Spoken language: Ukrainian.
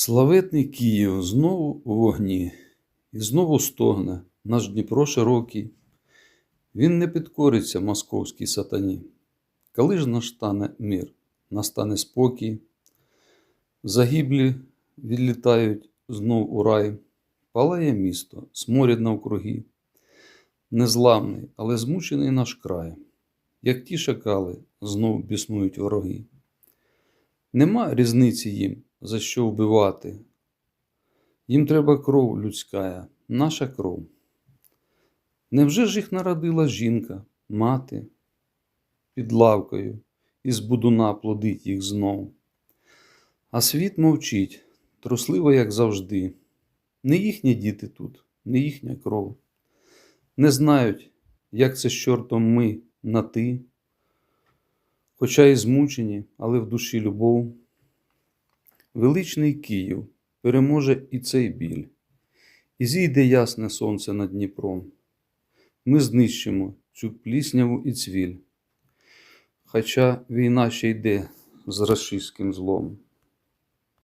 Славетний Київ знову у вогні, і знову стогне наш Дніпро широкий. Він не підкориться московській сатані. Коли ж настане мир, настане спокій, загиблі відлітають знов у рай, палає місто, сморід навкруги, незламний, але змучений наш край, як ті шакали знов біснують вороги. Нема різниці їм, за що вбивати. Їм треба кров людська, наша кров. Невже ж їх народила жінка, мати, під лавкою, і з будуна плодить їх знов? А світ мовчить, трусливо, як завжди. Не їхні діти тут, не їхня кров. Не знають, як це з чортом ми на ти, хоча і змучені, але в душі любов. Величний Київ переможе і цей біль, і зійде ясне сонце над Дніпром. Ми знищимо цю плісняву і цвіль, хоча війна ще йде з рашистським злом.